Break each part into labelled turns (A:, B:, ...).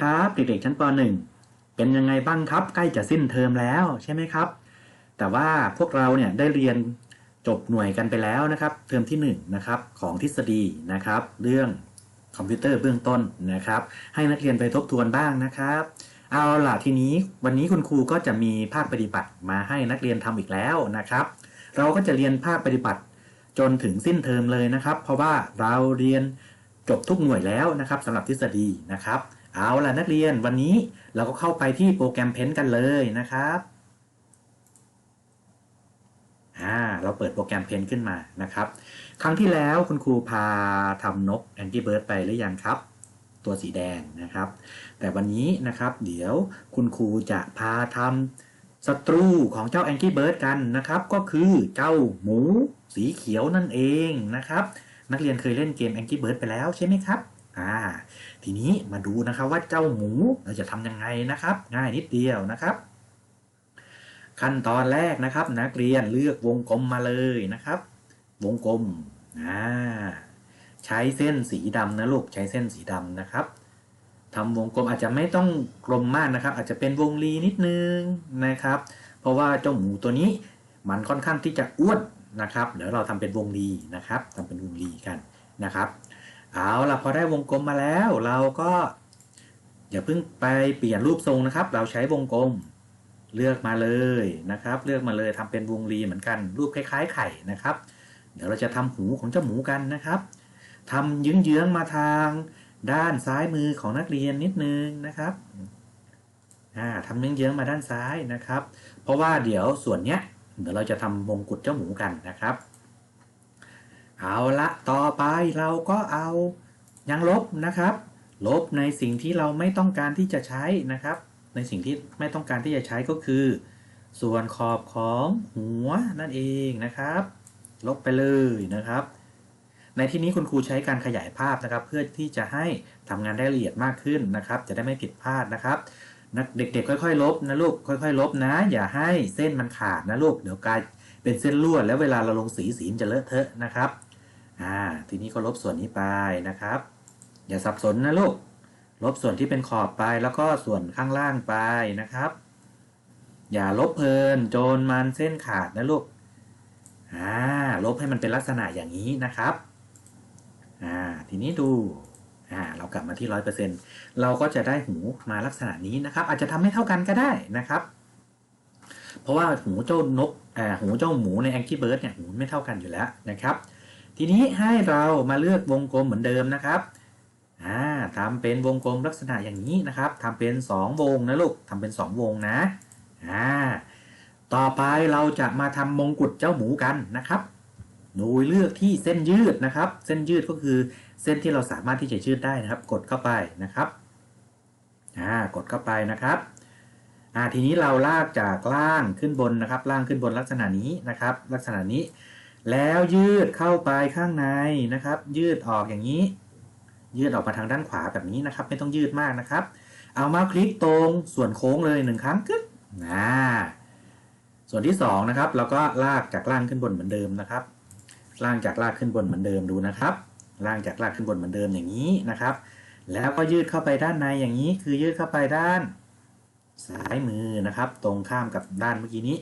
A: ครับเด็กๆชั้นป .1 เป็นยังไงบ้างครับ ใกล้จะสิ้นเทอมแล้วใช่ไหมครับ แต่ว่าพวกเราเนี่ยได้เรียนจบหน่วยกันไปแล้วนะครับ เทอมที่1นงนะครับของทฤษฎีนะครับ เรื่องคอมพิวเตอร์เบื้องต้นนะครับ ให้นักเรียนไปทบทวนบ้างนะครับ เอาล่ะทีนี้วันนี้คุณครูก็จะมีภาคปฏิบัติมาให้นักเรียนทำอีกแล้วนะครับ เราก็จะเรียนภาคปฏิบัติจนถึงสิ้นเทอมเลยนะครับ เพราะว่าเราเรียนจบทุกหน่วยแล้วนะครับสำหรับทฤษฎีนะครับ เอาล่ะนักเรียนวันนี้เราก็เข้าไปที่โปรแกรมเพ้นกันเลยนะครับอ่าเราเปิดโปรแกรมเพ้นขึ้นมานะครับ ครั้งที่แล้วคุณครูพาทำนกแองกี้เบิร์ดไปหรือยังครับ ตัวสีแดงนะครับ แต่วันนี้นะครับเดี๋ยวคุณครูจะพาทำศัตรูของเจ้าแองกี้เบิร์ดกันนะครับ ก็คือเจ้าหมูสีเขียวนั่นเองนะครับ นักเรียนเคยเล่นเกมแองกี้เบิร์ดไปแล้วใช่ไหมครับ อ่าทีนี้มาดูนะครับว่าเจ้าหมูเราจะทำยังไงนะครับ ง่ายนิดเดียวนะครับ ขั้นตอนแรกนะครับ นักเรียนเลือกวงกลมมาเลยนะครับ วงกลมอ่าใช้เส้นสีดำนะลูกใช้เส้นสีดำนะครับทำวงกลมอาจจะไม่ต้องกลมมากนะครับ อาจจะเป็นวงรีนิดนึงนะครับ เพราะว่าเจ้าหมูตัวนี้มันค่อนข้างที่จะอ้วนนะครับเดี๋ยวเราทำเป็นวงรีนะครับทำเป็นวงรีกันนะครับ เอาล่ะพอได้วงกลมมาแล้ว เราก็อย่าเพิ่งไปเปลี่ยนรูปทรงนะครับ เราใช้วงกลมเลือกมาเลยนะครับ เลือกมาเลยทำเป็นวงรีเหมือนกัน รูปคล้ายๆ ไข่นะครับ เดี๋ยวเราจะทำหูของเจ้าหมูกันนะครับทำยื้องๆมาทางด้านซ้ายมือของนักเรียนนิดนึงนะครับอ่าทำเยื้องๆมาด้านซ้ายนะครับ เพราะว่าเดี๋ยวส่วนเนี้ยเดี๋ยวเราจะทำมงกุฎเจ้าหมูกันนะครับ เอาละต่อไปเราก็เอายังลบนะครับ ลบในสิ่งที่เราไม่ต้องการที่จะใช้นะครับ ในสิ่งที่ไม่ต้องการที่จะใช้ก็คือ ส่วนขอบของหัวนั่นเองนะครับ ลบไปเลยนะครับ ในที่นี้คุณครูใช้การขยายภาพนะครับ เพื่อที่จะให้ทำงานได้ละเอียดมากขึ้นนะครับ จะได้ไม่ผิดพลาดนะครับเด็กๆ ค่อยๆ ลบนะลูกค่อยๆ ลบนะ อย่าให้เส้นมันขาดนะลูกเดี๋ยวกลายเป็นเส้นลวดแล้วเวลาเราลงสีสีมันจะเลอะเทอะนะครับ อ่า ทีนี้ก็ลบส่วนนี้ไปนะครับ อย่าสับสนนะลูก ลบส่วนที่เป็นขอบไปแล้วก็ส่วนข้างล่างไปนะครับ อย่าลบเพลินจนมันเส้นขาดนะลูก อ่า ลบให้มันเป็นลักษณะอย่างนี้นะครับ อ่า ทีนี้ดูอ่าเรากลับมาที่ร้อยเปอร์เซ็นเราก็จะได้หูมาลักษณะนี้นะครับ อาจจะทำไม่เท่ากันก็ได้นะครับ เพราะว่าหูเจ้านกอ่าหูเจ้าหมูในแองกี้เบิร์ดเนี่ยหูไม่เท่ากันอยู่แล้วนะครับ ทีนี้ให้เรามาเลือกวงกลมเหมือนเดิมนะครับอ่าทำเป็นวงกลมลักษณะอย่างนี้นะครับทำเป็น 2 วงนะลูกทำเป็น 2 วงนะอ่าต่อไปเราจะมาทำมงกุฎเจ้าหมูกันนะครับโดยเลือกที่เส้นยืดนะครับ เส้นยืดก็คือเส้นที่เราสามารถที่จะยืดได้นะครับ กดเข้าไปนะครับอ่ากดเข้าไปนะครับอ่าทีนี้เราลากจากล่างขึ้นบนนะครับ ล่างขึ้นบนลักษณะนี้นะครับ ลักษณะนี้ แล้วยืดเข้าไปข้างในนะครับ ยืดออกอย่างนี้ ยืดออกมาทางด้านขวาแบบนี้นะครับ ไม่ต้องยืดมากนะครับ เอามาคลิกตรงส่วนโค้งเลยหนึ่งครั้งกึ๊กอ่าส่วนที่สองนะครับเราก็ลากจากล่างขึ้นบนเหมือนเดิมนะครับล่างจากลากขึ้นบนเหมือนเดิมดูนะครับล่างจากลากขึ้นบนเหมือนเดิมอย่างนี้นะครับ แล้วก็ยืดเข้าไปด้านในอย่างนี้ คือยืดเข้าไปด้านซ้ายมือนะครับ ตรงข้ามกับด้านเมื่อกี้นี้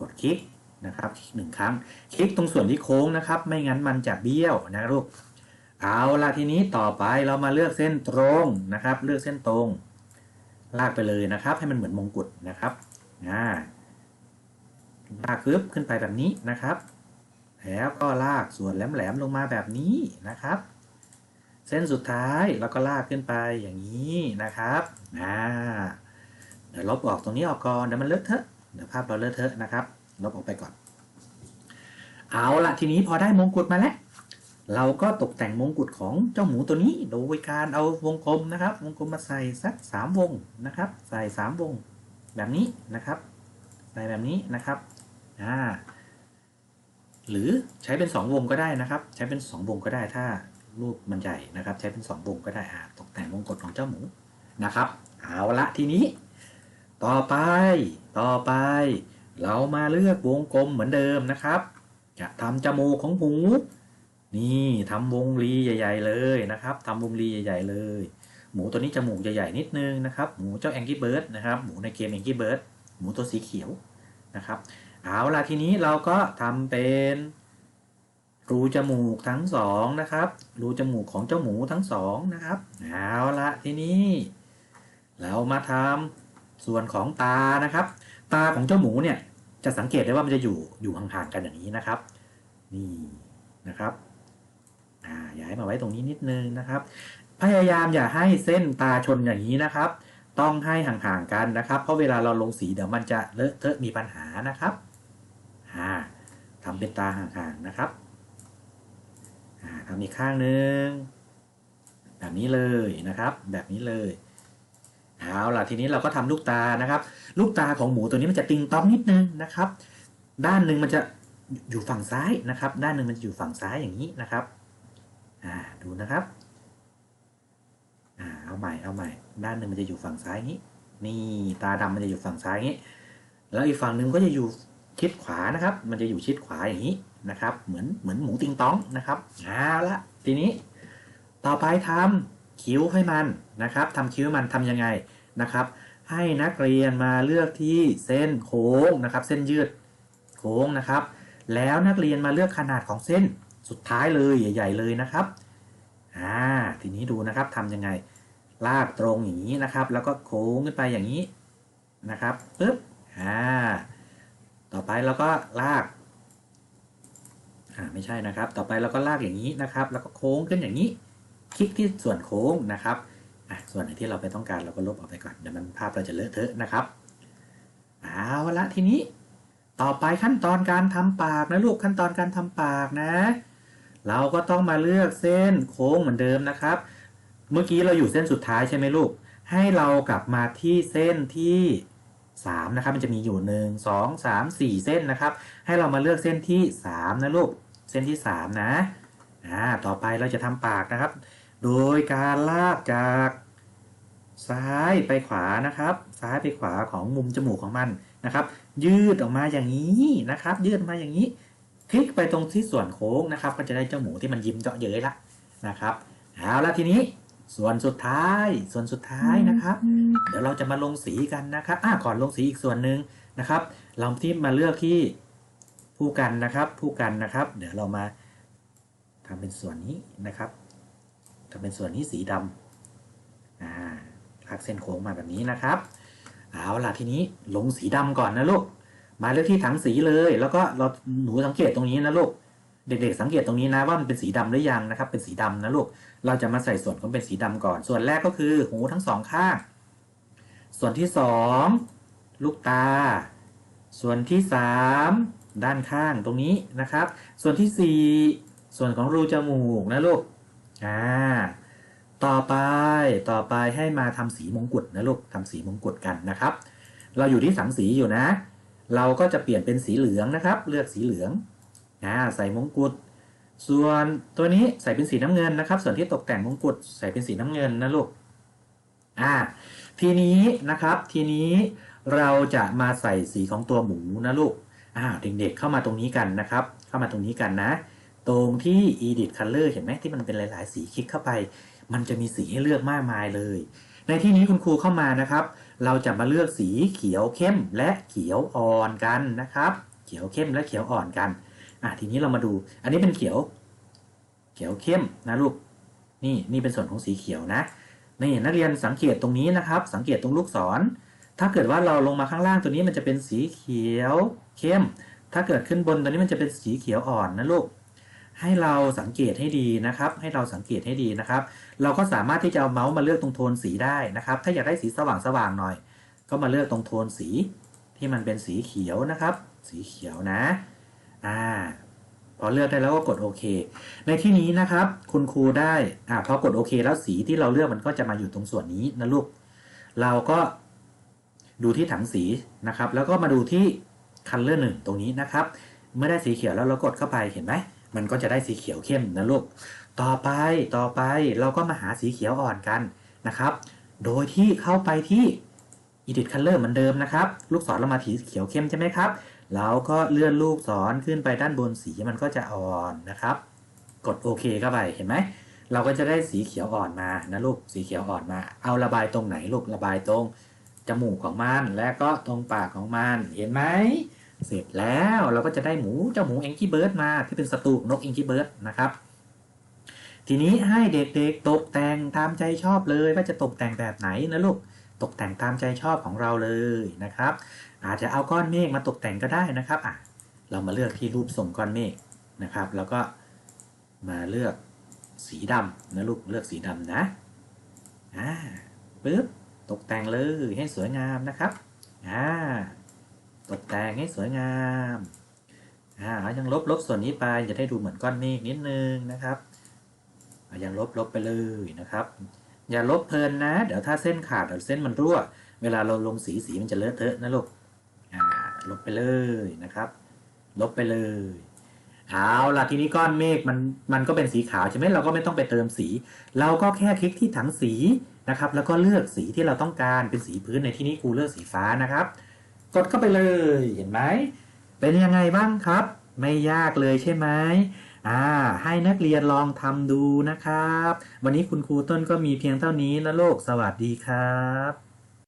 A: กดคลิก นะครับหนึ่งครั้ง คลิกตรงส่วนที่โค้งนะครับ ไม่งั้นมันจะเบี้ยวนะลูกเอาละทีนี้ต่อไปเรามาเลือกเส้นตรงนะครับ เลือกเส้นตรง ลากไปเลยนะครับ ให้มันเหมือนมงกุฎนะครับอ่าลากปึ๊บขึ้นไปแบบนี้นะครับ แล้วก็ลากส่วนแหลมๆลงมาแบบนี้นะครับ เส้นสุดท้ายแล้วก็ลากขึ้นไปอย่างนี้นะครับอ่าเดี๋ยวลบออกตรงนี้ออกก่อนเดี๋ยวมันเลอะเทอะเดี๋ยวภาพเราเลอะเทอะนะครับ ลบออกไปก่อน เอาละทีนี้พอได้มงกุฎมาแล้ว เราก็ตกแต่งมงกุฎของเจ้าหมูตัวนี้ โดยการเอาวงกลมนะครับ วงกลมมาใส่สักสามวงนะครับ ใส่สามวง แบบนี้นะครับ ใส่แบบนี้นะครับอ่าหรือใช้เป็นสองวงก็ได้นะครับ ใช้เป็นสองวงก็ได้ถ้ารูปมันใหญ่นะครับ ใช้เป็นสองวงก็ได้อ่าตกแต่งวงกฎของเจ้าหมูนะครับ เอาละทีนี้ ต่อไปต่อไป เรามาเลือกวงกลมเหมือนเดิมนะครับ จะทำจมูกของหมูนี่ทำวงรีใหญ่ ๆ เลยนะครับทำวงรีใหญ่ ๆ เลย หมูตัวนี้จมูกใหญ่ๆนิดนึงนะครับหมูเจ้าแองกี้เบิร์ดนะครับหมูในเกมแองกี้เบิร์ดหมูตัวสีเขียวนะครับเอาล่ะทีนี้เราก็ทำเป็นรูจมูกทั้งสองนะครับรูจมูกของเจ้าหมูทั้งสองนะครับเอาละทีนี้ เรามาทำส่วนของตานะครับ ตาของเจ้าหมูเนี่ยจะสังเกตได้ว่ามันจะอยู่อยู่ห่างๆกันอย่างนี้นะครับ นี่นะครับอ่าย้ายมาไว้ตรงนี้นิดนึงนะครับ พยายามอย่าให้เส้นตาชนอย่างนี้นะครับ ต้องให้ห่างๆกันนะครับ เพราะเวลาเราลงสีเดี๋ยวมันจะเลอะเทอะมีปัญหานะครับอ่าทำเป็นตาห่างๆนะครับอ่าทำอีกข้างหนึ่งแบบนี้เลยนะครับ แบบนี้เลย เอาล่ะทีนี้เราก็ทำลูกตานะครับ ลูกตาของหมูตัวนี้มันจะติงต้องนิดนึงนะครับ ด้านหนึ่งมันจะอยู่ฝั่งซ้ายนะครับ ด้านหนึ่งมันจะอยู่ฝั่งซ้ายอย่างนี้นะครับอ่าดูนะครับอ่าเอาใหม่เอาใหม่ ด้านหนึ่งมันจะอยู่ฝั่งซ้ายนี้ นี่ตาดำมันจะอยู่ฝั่งซ้ายนี้ แล้วอีกฝั่งหนึ่งก็จะอยู่ชิดขวานะครับ มันจะอยู่ชิดขวาอย่างนี้นะครับ เหมือนเหมือนหมูติงต้องนะครับเอาละทีนี้ต่อไปทำ คิ้วให้มันนะครับทำคิ้วมันทำยังไงนะครับ ให้นักเรียนมาเลือกที่เส้นโค้งนะครับ เส้นยืดโค้งนะครับ แล้วนักเรียนมาเลือกขนาดของเส้นสุดท้ายเลยใหญ่ๆเลยนะครับอ่าทีนี้ดูนะครับทำยังไง ลากตรงอย่างนี้นะครับ แล้วก็โค้งขึ้นไปอย่างนี้นะครับปึ๊บอ่าต่อไปเราก็ลากอ่าไม่ใช่นะครับ ต่อไปเราก็ลากอย่างนี้นะครับ แล้วก็โค้งขึ้นอย่างนี้ คลิกที่ส่วนโค้งนะครับส่วนไหนที่เราไม่ต้องการเราก็ลบออกไปก่อนเดี๋ยวมันภาพเราจะเลอะเทอะนะครับเอาละทีนี้ต่อไปขั้นตอนการทำปากนะลูกขั้นตอนการทำปากนะ เราก็ต้องมาเลือกเส้นโค้งเหมือนเดิมนะครับ เมื่อกี้เราอยู่เส้นสุดท้ายใช่ไหมลูก ให้เรากลับมาที่เส้นที่3นะครับมันจะมีอยู่ 1 2 3 4 เส้นนะครับ ให้เรามาเลือกเส้นที่ 3 นะลูก เส้นที่ 3 นะอ่าต่อไปเราจะทำปากนะครับ โดยการลากจากซ้ายไปขวานะครับ ซ้ายไปขวาของมุมจมูกของมันนะครับ ยืดออกมาอย่างนี้นะครับ ยืดมาอย่างนี้ คลิกไปตรงที่ส่วนโค้งนะครับ ก็จะได้เจ้าหมูที่มันยิ้มเจาะเย้ยละนะครับเอาละทีนี้ส่วนสุดท้าย ส่วนสุดท้ายนะครับ เดี๋ยวเราจะมาลงสีกันนะครับอ่าก่อนลงสีอีกส่วนหนึ่งนะครับ เราที่มาเลือกที่ผู้กันนะครับ ผู้กันนะครับ เดี๋ยวเรามาทำเป็นส่วนนี้นะครับ ทำเป็นส่วนนี้สีดำลากเส้นโค้งมาแบบนี้นะครับ เอาล่ะทีนี้ลงสีดำก่อนนะลูก มาเลือกที่ถังสีเลย แล้วก็เราหนูสังเกตตรงนี้นะลูก เด็กๆสังเกตตรงนี้นะว่ามันเป็นสีดำหรือยังนะครับ เป็นสีดำนะลูก เราจะมาใส่ส่วนของเป็นสีดำก่อน ส่วนแรกก็คือหูทั้งสองข้าง ส่วนที่สองลูกตา ส่วนที่สามด้านข้างตรงนี้นะครับ ส่วนที่สี่ส่วนของรูจมูกนะลูก อ่าต่อไปต่อไปให้มาทำสีมงกุฎนะลูกทำสีมงกุฎกันนะครับ เราอยู่ที่สังสีอยู่นะ เราก็จะเปลี่ยนเป็นสีเหลืองนะครับ เลือกสีเหลืองอ่าใส่มงกุฎส่วนตัวนี้ใส่เป็นสีน้ำเงินนะครับ ส่วนที่ตกแต่งมงกุฎใส่เป็นสีน้ำเงินนะลูกอ่าทีนี้นะครับทีนี้เราจะมาใส่สีของตัวหมูนะลูกอ่าเด็กๆเข้ามาตรงนี้กันนะครับ เข้ามาตรงนี้กันนะ ตรงที่ edit color เห็นไหมที่มันเป็นหลาย ๆ สีคลิกเข้าไป มันจะมีสีให้เลือกมากมายเลย ในที่นี้คุณครูเข้ามานะครับ เราจะมาเลือกสีเขียวเข้มและเขียวอ่อนกันนะครับ เขียวเข้มและเขียวอ่อนกันอะทีนี้เรามาดู อันนี้เป็นเขียว เขียวเข้มนะลูกนี่นี่เป็นส่วนของสีเขียวนะนี่นักเรียนสังเกตตรงนี้นะครับ สังเกตตรงลูกศร ถ้าเกิดว่าเราลงมาข้างล่างตัวนี้มันจะเป็นสีเขียวเข้ม ถ้าเกิดขึ้นบนตัวนี้มันจะเป็นสีเขียวอ่อนนะลูก ให้เราสังเกตให้ดีนะครับ ให้เราสังเกตให้ดีนะครับ เราก็สามารถที่จะเอาเมาส์มาเลือกตรงโทนสีได้นะครับ ถ้าอยากได้สีสว่างสว่างๆหน่อย ก็มาเลือกตรงโทนสีที่มันเป็นสีเขียวนะครับ สีเขียวนะ อ่า พอเลือกได้แล้วก็กดโอเค ในที่นี้นะครับ คุณครูได้อ่าพอกดโอเค แล้วสีที่เราเลือกมันก็จะมาอยู่ตรงส่วนนี้นะลูก เราก็ดูที่ถังสีนะครับ แล้วก็มาดูที่คันเลอร์หนึ่งตรงนี้นะครับ เมื่อได้สีเขียวแล้วเรากดเข้าไปเห็นไหม มันก็จะได้สีเขียวเข้มนะลูก ต่อไปต่อไปเราก็มาหาสีเขียวอ่อนกันนะครับ โดยที่เข้าไปที่ edit color เหมือนเดิมนะครับ ลูกศรเรามาสีเขียวเข้มใช่ไหมครับ เราก็เลื่อนลูกศรขึ้นไปด้านบนสีมันก็จะอ่อนนะครับ กดโอเคเข้าไปเห็นไหม เราก็จะได้สีเขียวอ่อนมานะลูก สีเขียวอ่อนมา เอาระบายตรงไหนลูก ระบายตรงจมูกของมัน และก็ตรงปากของมัน เห็นไหม เสร็จแล้วเราก็จะได้หมูเจ้าหมูแองกี้เบิร์ดมาที่เป็นศัตรูของนกแองกี้เบิร์ดนะครับ ทีนี้ให้เด็กๆตกแต่งตามใจชอบเลยว่าจะตกแต่งแบบไหนนะลูกตกแต่งตามใจชอบของเราเลยนะครับ อาจจะเอาก้อนเมฆมาตกแต่งก็ได้นะครับอะเรามาเลือกที่รูปทรงก้อนเมฆนะครับ แล้วก็มาเลือกสีดำนะลูกเลือกสีดำนะอ่าปึ๊บตกแต่งเลยให้สวยงามนะครับอ่า ตกแต่งให้สวยงามอ่ายังลบลบส่วนนี้ไปจะได้ดูเหมือนก้อนเมฆนิดนึงนะครับยังลบลบไปเลยนะครับ อย่าลบเพลินนะ เดี๋ยวถ้าเส้นขาดเดี๋ยวเส้นมันรั่ว เวลาเราลงสีสีมันจะเลอะเทอะนะลูกอ่าลบไปเลยนะครับ ลบไปเลยเอาล่ะทีนี้ก้อนเมฆมันมันก็เป็นสีขาวใช่ไหมเราก็ไม่ต้องไปเติมสี เราก็แค่คลิกที่ถังสีนะครับ แล้วก็เลือกสีที่เราต้องการเป็นสีพื้นในที่นี้ครูเลือกสีฟ้านะครับ กดเข้าไปเลยเห็นไหม เป็นยังไงบ้างครับ ไม่ยากเลยใช่ไหมอ่า ให้นักเรียนลองทำดูนะครับ วันนี้คุณครูต้นก็มีเพียงเท่านี้นะโลกสวัสดีครับ